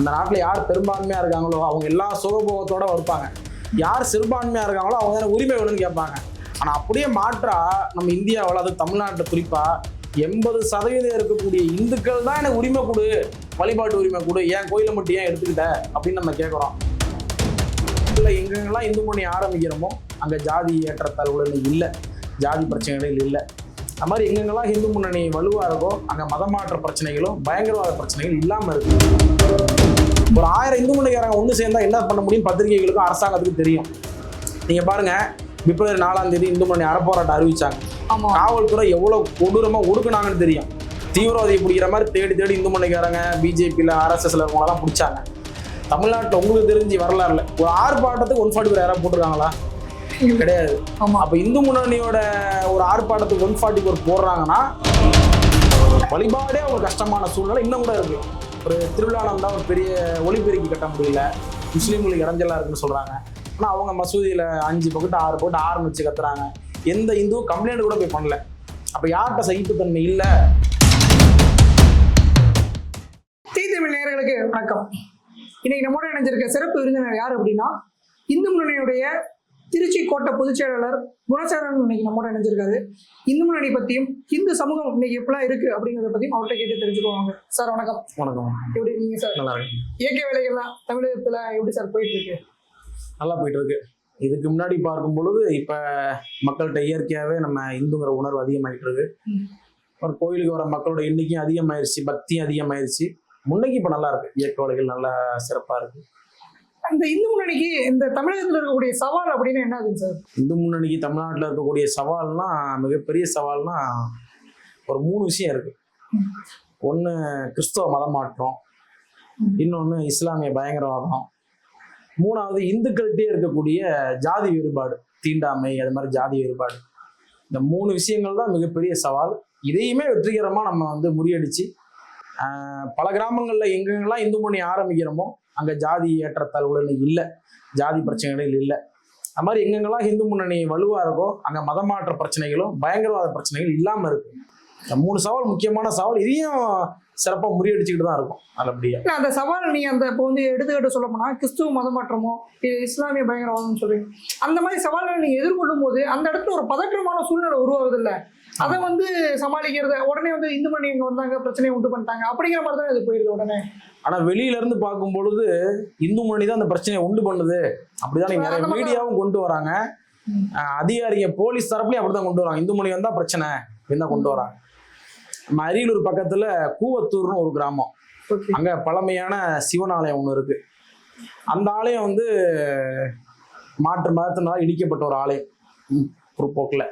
அந்த நாட்டில் யார் பெரும்பான்மையாக இருக்காங்களோ அவங்க எல்லா சுகபோகத்தோட இருப்பாங்க. யார் சிறுபான்மையாக இருக்காங்களோ அவங்க தானே உரிமை வேணும்னு கேட்பாங்க. ஆனால் அப்படியே மாற்றா நம்ம இந்தியாவில் அது தமிழ்நாட்டில் குறிப்பாக எண்பது சதவீதம் இருக்கக்கூடிய இந்துக்கள் தான் எனக்கு உரிமை கொடு வழிபாட்டு உரிமை கொடு ஏன் கோயிலை மட்டும் ஏன் எடுத்துக்கிட்ட அப்படின்னு நம்ம கேட்குறோம். இல்லை எங்கெங்கெல்லாம் இந்து மணி ஆரம்பிக்கிறோமோ அங்கே ஜாதி ஏற்றத்தாழ்வுகள் இல்லை. ஜாதி பிரச்சனைகள் இல்லை. அது மாதிரி எங்கெங்கெல்லாம் இந்து முன்னணி வலுவாக இருக்கோ அங்கே மதமாற்ற பிரச்சனைகளும் பயங்கரவாத பிரச்சனைகள் இல்லாமல் இருக்கு. ஒரு ஆயிரம் இந்து முன்னணிக்காரங்க ஒன்று சேர்ந்தா என்ன பண்ண முடியும்? பத்திரிகைகளுக்கும் அரசாங்கத்துக்கும் தெரியும். நீங்கள் பாருங்க பிப்ரவரி நாலாம் தேதி இந்து முன்னணி அறப்போராட்டம் அறிவிச்சாங்க. காவல்துறை எவ்வளோ கொடூரமாக ஒடுக்குனாங்கன்னு தெரியும். தீவிரவாதியை பிடிக்கிற மாதிரி தேடி தேடி இந்து முன்னணிக்காரங்க பிஜேபியில் ஆர்எஸ்எஸ்ல இருக்கவங்களாம் பிடிச்சாங்க. தமிழ்நாட்டில் உங்களுக்கு தெரிஞ்சு வரலாறுல ஒரு ஆர்ப்பாட்டத்துக்கு ஒன் ஃபார்ட்டி யாராவது போட்டிருக்காங்களா? கிடையாது. ஆமா. அப்போ இந்து முன்னணியோட ஒரு ஆர்ப்பாட்டத்துக்கு ஒன் ஃபார்ட்டி ஃபோர் போடுறாங்கன்னா வழிபாடே ஒரு கஷ்டமான சூழ்நிலை. இன்னும் கூட இருக்கு. ஒரு திருவிழா நடந்தா ஒரு பெரிய ஒளிபெருக்கி கட்ட முடியல. முஸ்லீம்களுக்கு இடைஞ்சலா இருக்குன்னு சொல்றாங்க. ஆனால் அவங்க மசூதியில் அஞ்சு பக்கத்து ஆறு பக்கத்து ஆறு வச்சு கத்துறாங்க. எந்த இந்துவும் கம்ப்ளைண்ட் கூட போய் பண்ணல. அப்போ யார்கிட்ட சகிப்புத்தன்மை இல்லை? தீத்தமிழ் நேயர்களுக்கு வணக்கம். இன்னைக்கு நம்மோட இணைஞ்சிருக்க சிறப்பு விருந்தினர் யார் அப்படின்னா இந்து முன்னணியுடைய திருச்சி கோட்டை பொதுச் செயலாளர் குணசேகரன் இன்னைக்கு நம்மோட இணைஞ்சிருக்காரு. இந்து முன்னணி பத்தியும் இந்து சமூகம் இன்னைக்கு எப்படிலாம் இருக்கு அப்படிங்கிறத பத்தியும் அவர்கிட்ட கேட்டு தெரிஞ்சுக்குவாங்க. சார் வணக்கம். வணக்கம். எப்படி இருக்கீங்க சார்? நல்லா இருக்கு இயற்கை வேலைகள்லாம் தமிழகத்துல எப்படி சார் போயிட்டு இருக்கு? நல்லா போயிட்டு இருக்கு. இதுக்கு முன்னாடி பார்க்கும் பொழுது இப்போ மக்கள்கிட்ட இயற்கையாகவே நம்ம இந்துங்கிற உணர்வு அதிகமாயிட்டு இருக்கு. ம். ஒரு கோயிலுக்கு வர மக்களோட எண்ணிக்கையும் அதிகமாயிருச்சு பக்தியும் அதிகமாயிருச்சு. முன்னைக்கு இப்போ நல்லா இருக்கு. இயற்கை வழிகள் நல்லா சிறப்பாக இருக்கு. அந்த இந்து முன்னணிக்கு இந்த தமிழகத்தில் இருக்கக்கூடிய சவால் அப்படின்னு ஆகுது சார்? இந்து முன்னணிக்கு தமிழ்நாட்டில் இருக்கக்கூடிய சவால்னா மிகப்பெரிய சவால்னா ஒரு மூணு விஷயம் இருக்கு. ஒன்று கிறிஸ்தவ மதம் மாற்றம் இன்னொன்று இஸ்லாமிய பயங்கரவாதம். மூணாவது இந்துக்கள்கிட்டே இருக்கக்கூடிய ஜாதி வேறுபாடு தீண்டாமை அது மாதிரி ஜாதி வேறுபாடு. இந்த மூணு விஷயங்கள் தான் மிகப்பெரிய சவால். இதையுமே வெற்றிகரமாக நம்ம வந்து முறியடிச்சு பல கிராமங்களில் எங்கெங்கெல்லாம் இந்து மணி ஆரம்பிக்கிறோமோ அங்கே ஜாதி ஏற்றத்தாழ்வுகள் இல்லை ஜாதி பிரச்சனைகள் இல்லை. அது மாதிரி எங்கெங்கெல்லாம் இந்து முன்னணி வலுவாக இருக்கோ அங்கே மதமாற்ற பிரச்சனைகளும் பயங்கரவாத பிரச்சனைகள் இல்லாமல் இருக்கு. இந்த மூணு சவால் முக்கியமான சவால் இதையும் சிறப்பாக முறியடிச்சுக்கிட்டு தான் இருக்கும் நல்லபடியாக இல்ல அந்த சவால் நீங்க அந்த இப்போ வந்து எடுத்துக்கிட்டு சொல்ல போனா கிறிஸ்துவ மதமாற்றமோ இது இஸ்லாமிய பயங்கரவாதம் சொல்றீங்க அந்த மாதிரி சவால்களை நீங்க எதிர்கொள்ளும் போது அந்த இடத்துல ஒரு பதற்றமான சூழ்நிலை உருவாகுது இல்ல அதை வந்து சமாளிக்கிறத உடனே வந்து இந்து மணி இங்க வந்தாங்க பிரச்சனையை உண்டு பண்ணிட்டாங்க அப்படிங்கிற மாதிரி தான் இது போயிருது உடனே. ஆனா வெளியில இருந்து பார்க்கும் பொழுது இந்து மணி தான் அந்த பிரச்சனையை உண்டு பண்ணுது. அப்படிதான் நீங்க நிறைய மீடியாவும் கொண்டு வராங்க. அதிகாரிங்க போலீஸ் தரப்புலயும் அப்படிதான் கொண்டு வராங்க. இந்து மணி வந்தா பிரச்சனை அப்படின்னு தான் கொண்டு வராங்க. நம்ம அரியலூர் பக்கத்துல கூவத்தூர்னு ஒரு கிராமம். அங்க பழமையான சிவன் ஆலயம் ஒன்று இருக்கு. அந்த ஆலயம் வந்து மாற்று மதத்தினால இடிக்கப்பட்ட ஒரு ஆலயம். போக்கில்.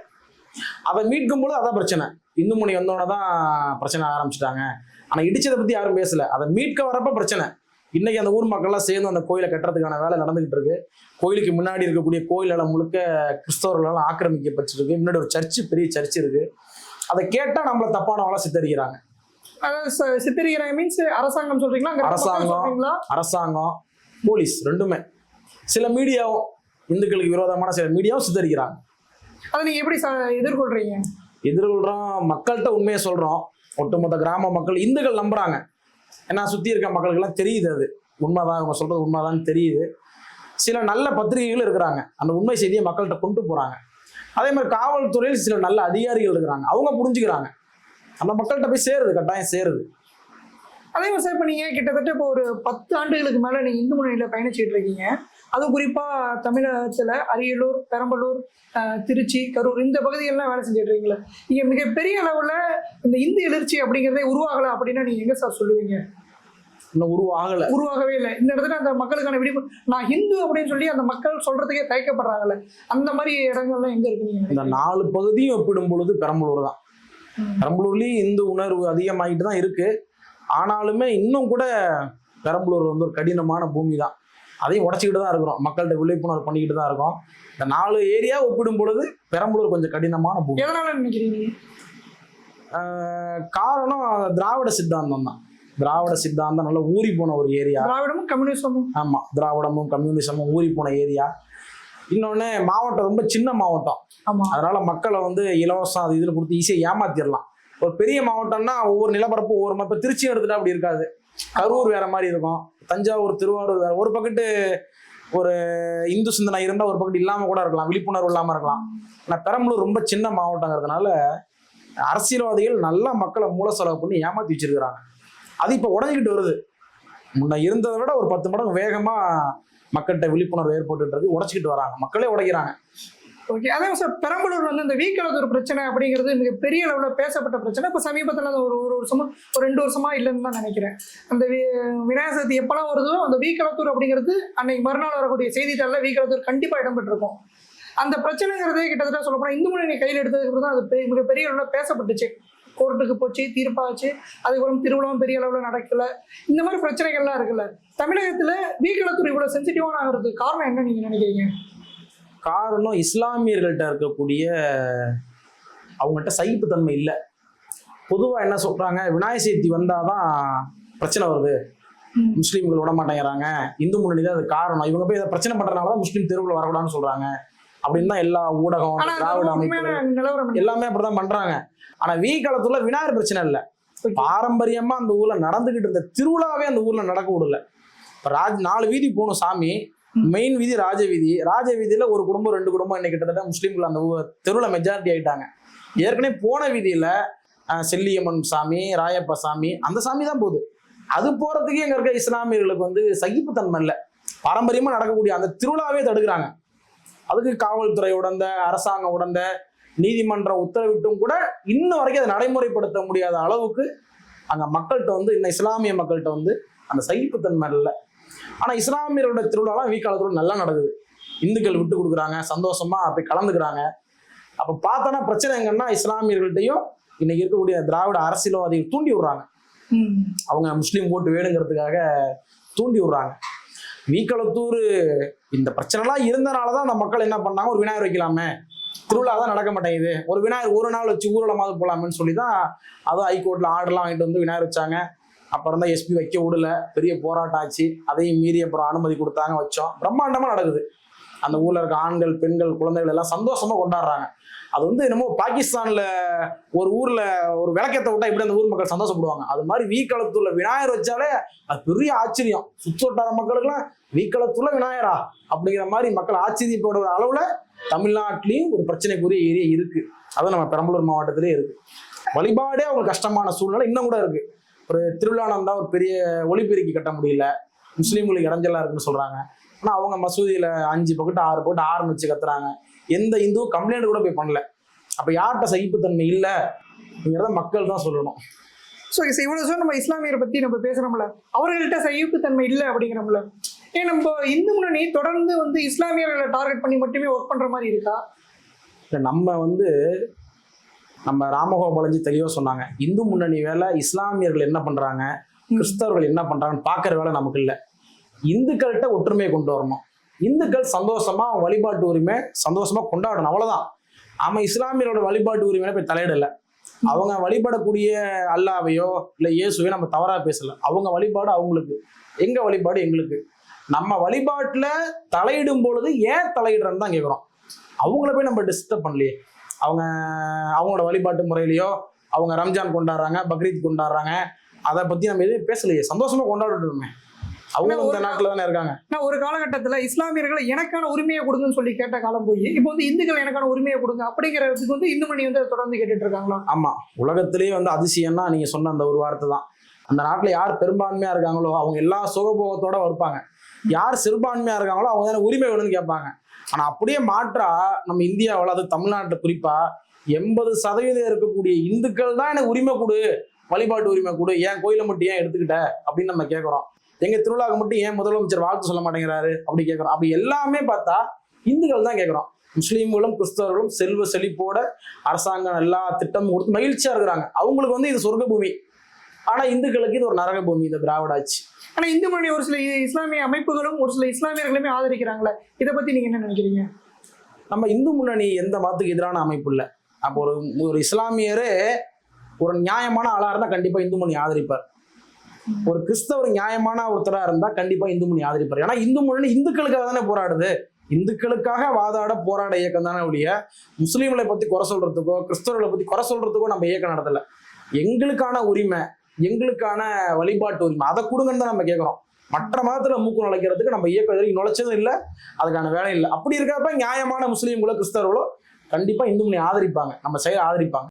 அதை மீட்கும் பொழுது அதான் பிரச்சனை. இந்து மணி வந்தோடனே தான் பிரச்சனை ஆரம்பிச்சிட்டாங்க. ஆனால் இடிச்சதை பற்றி யாரும் பேசல. அதை மீட்க வரப்ப பிரச்சனை. இன்னைக்கு அந்த ஊர் மக்கள்லாம் சேர்ந்து அந்த கோயிலை கட்டுறதுக்கான வேலை நடந்துகிட்டு இருக்கு. கோயிலுக்கு முன்னாடி இருக்கக்கூடிய கோயிலெல்லாம் முழுக்க கிறிஸ்தவர்களால் ஆக்கிரமிக்கப்பட்டிருக்கு. முன்னாடி ஒரு சர்ச்சு பெரிய சர்ச் இருக்கு. அதை கேட்டால் நம்மளை தப்பானவங்களா சித்தரிக்கிறாங்க. சித்தரிக்கிறாங்க மீன்ஸ் அரசாங்கம் சொல்றீங்களா? அரசாங்கம். அரசாங்கம் போலீஸ் ரெண்டுமே. சில மீடியாவும் இந்துக்களுக்கு விரோதமான சில மீடியாவும் சித்தரிக்கிறாங்க. அதை நீங்க எப்படி எதிர்கொள்றீங்க? எதிர்கொள்றோம் மக்கள்கிட்ட உண்மையை சொல்றோம். ஒட்டுமொத்த கிராம மக்கள் இந்துக்கள் நம்புறாங்க. ஏன்னா சுத்தி இருக்க மக்களுக்கெல்லாம் தெரியுது அது. உண்மைதான் அவங்க சொல்றது உண்மைதான் தெரியுது. சில நல்ல பத்திரிகைகள் இருக்கிறாங்க. அந்த உண்மை செய்தியை மக்கள்கிட்ட கொண்டு போறாங்க. அதே மாதிரி காவல்துறையில் சில நல்ல அதிகாரிகள் இருக்கிறாங்க. அவங்க புரிஞ்சுக்கிறாங்க. நம்ம மக்கள்கிட்ட போய் சேருது கட்டாயம் சேருது. அதே மாதிரி சார் இப்போ நீங்கள் கிட்டத்தட்ட இப்போ ஒரு பத்து ஆண்டுகளுக்கு மேலே நீங்கள் இந்து முன்னணியில் பயணிச்சுட்டு இருக்கீங்க. அதுவும் குறிப்பாக தமிழகத்தில் அரியலூர் பெரம்பலூர் திருச்சி கரூர் இந்த பகுதிகளெலாம் வேலை செஞ்சுட்டு இருக்கீங்களா. நீங்கள் மிகப்பெரிய அளவில் இந்த இந்து எழுச்சி அப்படிங்கிறதே உருவாகலை அப்படின்னா நீங்கள் எங்கே சார் சொல்லுவீங்க? இன்னும் உருவாகல. உருவாகவே இல்லை. இந்த இடத்துல அந்த மக்களுக்கான விழிப்புணர்வு நான் ஹிந்து அப்படின்னு சொல்லி அந்த மக்கள் சொல்கிறதுக்கே தயக்கப்படுறாங்கல்ல. அந்த மாதிரி இடங்கள்லாம் எங்கே இருக்கு இந்த நாலு பகுதியும் ஒப்பிடும் பொழுது பெரம்பலூர் தான். பெரம்பலூர்லேயும் இந்து உணர்வு அதிகமாகிட்டு தான் இருக்கு. ஆனாலுமே இன்னும் கூட பெரம்பலூர் வந்து ஒரு கடினமான பூமி தான். அதையும் உடச்சிக்கிட்டு தான் இருக்கிறோம். மக்கள்கிட்ட விழிப்புணர்வு பண்ணிக்கிட்டு தான் இருக்கோம். இந்த நாலு ஏரியா ஒப்பிடும் பொழுது பெரம்பலூர் கொஞ்சம் கடினமான பூமி. எதனால நினைக்கிறீங்க காரணம் திராவிட சித்தாந்தம் தான். திராவிட சித்தாந்தம் நல்லா ஊறி போன ஒரு ஏரியா. திராவிடமும் கம்யூனிசமும். ஆமாம் திராவிடமும் கம்யூனிசமும் ஊறி போன ஏரியா. இன்னொன்று மாவட்டம் ரொம்ப சின்ன மாவட்டம். ஆமாம் அதனால மக்களை வந்து இலவசம் அது இதில் கொடுத்து ஈஸியாக ஏமாத்திடலாம் ஒரு பெரிய மாவட்டம்னா ஒவ்வொரு நிலப்பரப்பும் ஒவ்வொரு இப்போ திருச்சி எடுத்துட்டா அப்படி இருக்காது. கரூர் வேற மாதிரி இருக்கும். தஞ்சாவூர் திருவாரூர் வேற. ஒரு பக்கத்து ஒரு இந்து சிந்தனை இருந்தால் ஒரு பக்கத்து இல்லாமல் கூட இருக்கலாம். விழிப்புணர்வு இல்லாமல் இருக்கலாம். ஆனால் பெரம்பலூர் ரொம்ப சின்ன மாவட்டங்கிறதுனால அரசியல்வாதிகள் நல்லா மக்களை மூல செலவு பண்ணி ஏமாத்தி வச்சிருக்கிறாங்க. அது இப்போ உடஞ்சிக்கிட்டு வருது. முன்ன இருந்ததை விட ஒரு பத்து மடங்கு வேகமா மக்கள்கிட்ட விழிப்புணர்வு ஏற்பட்டுன்றது உடச்சிக்கிட்டு உடைச்சிக்கிட்டு வராங்க. மக்களே உடைக்கிறாங்க. ஓகே அதான் சார் பெரம்பலூர் வந்து இந்த வீக்கலத்தூர் பிரச்சனை அப்படிங்கிறது மிக பெரிய அளவில் பேசப்பட்ட பிரச்சனை. இப்போ சமீபத்தில் ஒரு ஒரு வருஷமா ஒரு ரெண்டு வருஷமா இல்லைன்னு தான் நினைக்கிறேன். அந்த வி- விநாயகர் சதுர்த்தி எப்போல்லாம் வருதோ அந்த வீக்கலத்தூர் அப்படிங்கிறது அன்னைக்கு மறுநாள் வரக்கூடிய செய்தித்தாளில் வீக்கலத்தூர் கண்டிப்பாக இடம்பெற்றிருக்கும். அந்த பிரச்சனைங்கிறதே கிட்டத்தட்ட சொல்லப்போனால் இந்து முன்னணி கையில் எடுத்ததுக்கு தான் அது மிக பெரிய அளவில் பேசப்பட்டுச்சு. கோர்ட்டுக்கு போச்சு தீர்ப்பாச்சு. அதுக்கப்புறம் திருவிழாவும் பெரிய அளவில் நடக்கல. இந்த மாதிரி பிரச்சனைகள்லாம் இருக்குல்ல. தமிழகத்தில் வீக்கலத்தூர் இவ்வளோ சென்சிட்டிவான ஆகிறதுக்கு காரணம் என்ன நீங்கள் நினைக்கிறீங்க? காரணம் இஸ்லாமியர்கள்ட்ட இருக்கக்கூடிய அவங்கள்ட்ட சகிப்புத்தன்மை இல்லை. பொதுவா என்ன சொல்றாங்க? விநாயகர் சதுர்த்தி வந்தாதான் பிரச்சனை வருது. முஸ்லீம்கள் விட மாட்டேங்கிறாங்க. இந்து முன்னணி தான் அது காரணம். இவங்க போய் இதை பிரச்சனை பண்றதுனால தான் முஸ்லீம் தெருவில் வரக்கூடாதுன்னு சொல்றாங்க. அப்படின்னு தான் எல்லா ஊடகம் திராவிட இல்லை. எல்லாமே அப்படிதான் பண்றாங்க. ஆனா வீ காலத்துல விநாயகர் பிரச்சனை இல்ல. பாரம்பரியமா அந்த ஊர்ல நடந்துகிட்டு இருந்த திருவிழாவே அந்த ஊர்ல நடக்க விடல. ராஜ் நாலு வீதி போகணும் சாமி மெயின் வீதி ராஜ வீதி. ராஜ வீதியில ஒரு குடும்பம் ரெண்டு குடும்பம் இன்னைக்கு கிட்டத்தட்ட முஸ்லீம்கள் அந்த தெருவுல மெஜாரிட்டி ஆயிட்டாங்க. ஏற்கனவே போன வீதியில செல்லியம்மன் சாமி ராயப்ப சாமி அந்த சாமி தான் போகுது. அது போறதுக்கே எங்க இருக்க இஸ்லாமியர்களுக்கு வந்து சகிப்புத்தன்மை இல்லை. பாரம்பரியமா நடக்கக்கூடிய அந்த திருவிழாவே தடுக்கிறாங்க. அதுக்கு காவல்துறை உடந்த அரசாங்கம் உடந்த நீதிமன்றம் உத்தரவிட்டும் கூட இன்ன வரைக்கும் அதை நடைமுறைப்படுத்த முடியாத அளவுக்கு அங்க மக்கள்கிட்ட வந்து இன்னும் இஸ்லாமிய மக்கள்கிட்ட வந்து அந்த சகிப்புத்தன்மை இல்லை. ஆனா இஸ்லாமியரோட திருவிழாலாம் வீக்காலத்துல நல்லா நடக்குது. இந்துக்கள் விட்டு கொடுக்குறாங்க சந்தோஷமா போய் கலந்துக்கிறாங்க. அப்ப பார்த்தோன்னா பிரச்சனை எங்கன்னா இஸ்லாமியர்கள்ட்டையும் இன்னைக்கு இருக்கக்கூடிய திராவிட அரசியல்வாதிகள் தூண்டி விடுறாங்க. அவங்க முஸ்லீம் ஓட்டு வேணுங்கிறதுக்காக தூண்டி விடுறாங்க. மீக்களத்தூர் இந்த பிரச்சனைலாம் இருந்தனால தான் அந்த மக்கள் என்ன பண்ணாங்க? ஒரு விநாயகர் வைக்கலாமே. திருவிழா தான் நடக்க மாட்டேங்குது. ஒரு விநாயகர் ஒரு நாள் வச்சு ஊர்வலமாவது போகலாமேன்னு சொல்லி தான் அதுவும் ஹைகோர்ட்டில் ஆர்டர்லாம் வாங்கிட்டு வந்து விநாயகர் வச்சாங்க. அப்புறம் தான் எஸ்பி வைக்க விடல. பெரிய போராட்டம் ஆச்சு. அதையும் மீறி அப்புறம் அனுமதி கொடுத்தாங்க வச்சோம். பிரம்மாண்டமாக நடக்குது. அந்த ஊரில் இருக்க ஆண்கள் பெண்கள் குழந்தைகள் எல்லாம் சந்தோஷமா கொண்டாடுறாங்க. அது வந்து என்னமோ பாகிஸ்தான்ல ஒரு ஊர்ல ஒரு விளக்கத்தை விட்டா இப்படி அந்த ஊர் மக்கள் சந்தோஷப்படுவாங்க. அது மாதிரி வீக்களத்துள்ள விநாயகர் வச்சாலே அது பெரிய ஆச்சரியம். சுற்றுவட்டார மக்களுக்குலாம் வீக்களத்துள்ள விநாயகரா அப்படிங்கிற மாதிரி மக்கள் ஆச்சரியப்படுற அளவுல தமிழ்நாட்டிலையும் ஒரு பிரச்சனைக்குரிய ஏரியா இருக்கு. அது நம்ம பெரம்பலூர் மாவட்டத்திலே இருக்கு. வழிபாடே அவங்களுக்கு கஷ்டமான சூழ்நிலை இன்னும் கூட இருக்கு. ஒரு திருவிழா நடந்தா ஒரு பெரிய ஒளிபெருக்கி கட்ட முடியல. முஸ்லீம்களுக்கு இடைஞ்சலா இருக்குன்னு சொல்றாங்க. ஆனா அவங்க மசூதியில அஞ்சு பக்கத்து ஆறு ஆறு வச்சு கத்துறாங்க. எந்த இந்துவும் கம்ப்ளைண்ட் கூட போய் பண்ணல. அப்ப யார்கிட்ட சகிப்புத்தன்மை இல்ல? அப்படிங்கிறத மக்கள் தான் சொல்லணும். ஸோ இவ்வளோ சொல்ல நம்ம இஸ்லாமியரை பற்றி நம்ம பேசுகிறோம்ல அவர்கள்ட்ட சகிப்புத்தன்மை இல்லை அப்படிங்கிறோம்ல. ஏன் நம்ம இந்து முன்னணி தொடர்ந்து வந்து இஸ்லாமியர்களை டார்கெட் பண்ணி மட்டுமே ஒர்க் பண்ணுற மாதிரி இருக்கா? இல்ல நம்ம வந்து நம்ம ராமகோபாலஜி தெளிவா சொன்னாங்க. இந்து முன்னணி வேலை இஸ்லாமியர்கள் என்ன பண்றாங்க? கிறிஸ்தவர்கள் என்ன பண்றாங்கன்னு பார்க்குற வேலை நமக்கு இல்லை. இந்துக்கள்கிட்ட ஒற்றுமையை கொண்டு வரணும். இந்துக்கள் சந்தோஷமா அவங்க வழிபாட்டு உரிமை சந்தோஷமா கொண்டாடணும். அவ்வளவுதான். ஆமா இஸ்லாமியரோட வழிபாட்டு உரிமையில போய் தலையிடல. அவங்க வழிபடக்கூடிய அல்லாவையோ இல்லை இயேசுவையோ நம்ம தவறா பேசல. அவங்க வழிபாடு அவங்களுக்கு. எங்க வழிபாடு எங்களுக்கு? நம்ம வழிபாட்டுல தலையிடும் பொழுது ஏன் தலையிடுறோன்னு தான் கேட்குறோம் அவங்கள போய் நம்ம டிஸ்டர்ப் பண்ணலையே. அவங்க அவங்களோட வழிபாட்டு முறையிலையோ அவங்க ரம்ஜான் கொண்டாடுறாங்க பக்ரீத் கொண்டாடுறாங்க அதை பத்தி நம்ம எதுவும் பேசலையே. சந்தோஷமா கொண்டாடுறோமே அவங்க இந்த நாட்டில் தானே இருக்காங்க. நான் ஒரு காலகட்டத்தில் இஸ்லாமியர்களை எனக்கான உரிமையை கொடுங்கன்னு சொல்லி கேட்ட காலம் போய் இப்போ வந்து இந்துக்கள் எனக்கான உரிமையை கொடுங்க அப்படிங்கிறதுக்கு வந்து இந்து மணி வந்து தொடர்ந்து கேட்டுட்டு இருக்காங்களா? ஆமா. உலகத்திலேயே வந்து அதிசயம்னா நீங்க சொன்ன அந்த ஒரு வார்த்தை தான். அந்த நாட்டுல யார் பெரும்பான்மையா இருக்காங்களோ அவங்க எல்லா சுகபோகத்தோட இருப்பாங்க. யார் சிறுபான்மையா இருக்காங்களோ அவங்க தானே உரிமை வேணும்னு கேட்பாங்க. ஆனா அப்படியே மாற்றா நம்ம இந்தியாவில் அது தமிழ்நாட்டுல குறிப்பா எண்பது சதவீதம் இருக்கக்கூடிய இந்துக்கள் தான் எனக்கு உரிமை கொடு வழிபாட்டு உரிமை கொடு ஏன் கோயிலை மட்டும் ஏன் எடுத்துக்கிட்ட அப்படின்னு நம்ம கேட்குறோம் எங்க திருவிழாக்கு மட்டும் ஏன் முதலமைச்சர் வாழ்த்து சொல்ல மாட்டேங்கிறாரு? அப்படி கேட்குறோம் அப்படி எல்லாமே பார்த்தா இந்துக்கள் தான் கேட்குறோம் முஸ்லீம்களும் கிறிஸ்தவர்களும் செல்வ செழிப்போட அரசாங்கம் எல்லா திட்டமும் கொடுத்து மகிழ்ச்சியா இருக்கிறாங்க. அவங்களுக்கு வந்து இது சொர்க்க பூமி ஆனா இந்துக்களுக்கு இது ஒரு நரக பூமி இந்த திராவிட ஆட்சி ஆனால் இந்து மணி ஒரு சில இஸ்லாமிய அமைப்புகளும் ஒரு சில இஸ்லாமியர்களுமே ஆதரிக்கிறாங்களே? இதை பற்றி நீங்கள் என்ன நினைக்கிறீங்க? நம்ம இந்து முன்னணி எந்த மதத்துக்கு எதிரான அமைப்பு இல்லை. அப்போ ஒரு ஒரு இஸ்லாமியரே ஒரு நியாயமான ஆளா இருந்தா கண்டிப்பா இந்து முன்னணி ஆதரிப்பார். ஒரு கிறிஸ்தவர் நியாயமான ஒருத்தரா இருந்தா கண்டிப்பா இந்து மொழி ஆதரிப்பார். ஏன்னா இந்து முன்னணி இந்துக்களுக்காக தானே போராடுது. இந்துக்களுக்காக வாதாட போராட இயக்கம் தானே ஒழிய முஸ்லீம்களை பத்தி குறை சொல்றதுக்கோ கிறிஸ்தவர்களை பத்தி குறை சொல்றதுக்கோ நம்ம இயக்கம் நடத்தல. எங்களுக்கான உரிமை எங்களுக்கான வழிபாட்டு உரிமை அதை கொடுங்கன்னு தான் நம்ம கேட்குறோம் மற்ற மதத்துல மூக்கு நுழைக்கிறதுக்கு நம்ம இயக்கம் வரைக்கும் நுழைச்சதும் இல்லை அதுக்கான வேலை இல்லை. அப்படி இருக்கிறப்ப நியாயமான முஸ்லீம்களோ கிறிஸ்தவர்களோ கண்டிப்பா இந்து மொழி ஆதரிப்பாங்க. நம்ம செயல் ஆதரிப்பாங்க.